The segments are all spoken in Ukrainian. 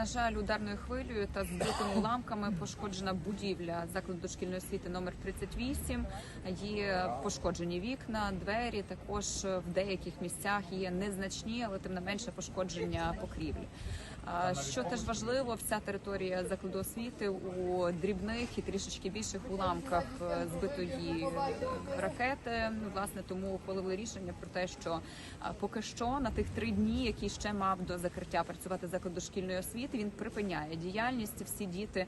на жаль, ударною хвилею та збитими уламками пошкоджена будівля закладу дошкільної освіти номер 38. Є пошкоджені вікна, двері. Також в деяких місцях є незначні, але тим не менше пошкодження покрівлі. Що теж важливо, вся територія закладу освіти у дрібних і трішечки більших уламках збитої ракети. Власне, тому ухвалили рішення про те, що поки що на тих три дні, які ще мав до закриття працювати заклад дошкільної освіти, він припиняє діяльність. Всі діти,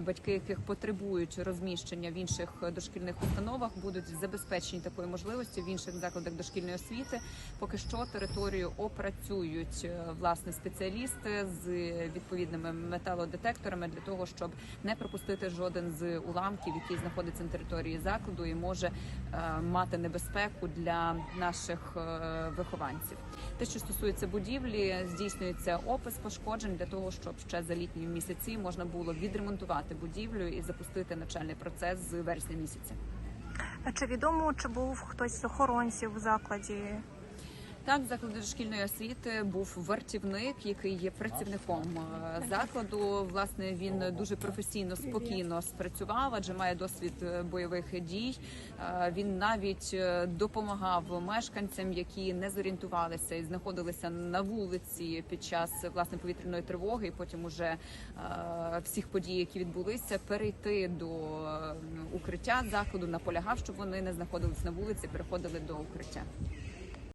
батьки яких потребують розміщення в інших дошкільних установах, будуть забезпечені такою можливістю в інших закладах дошкільної освіти. Поки що територію опрацюють е, власне спеціалісти з відповідними металодетекторами для того, щоб не пропустити жоден з уламків, який знаходиться на території закладу, і може е, мати небезпеку для наших е, вихованців. Те, що стосується будівлі, здійснюється опис пошкоджень для того, щоб ще за літні місяці можна було відремонтувати будівлю і запустити навчальний процес з вересня місяця. Чи відомо, чи був хтось з охоронців у закладі? Так, в закладі дошкільної освіти був вартівник, який є працівником е, закладу. Власне, він дуже професійно, спокійно спрацював, адже має досвід е, бойових дій. Е, Він навіть допомагав мешканцям, які не зорієнтувалися і знаходилися на вулиці під час власне повітряної тривоги. І потім уже всіх подій, які відбулися, перейти до укриття закладу, наполягав, щоб вони не знаходились на вулиці, переходили до укриття.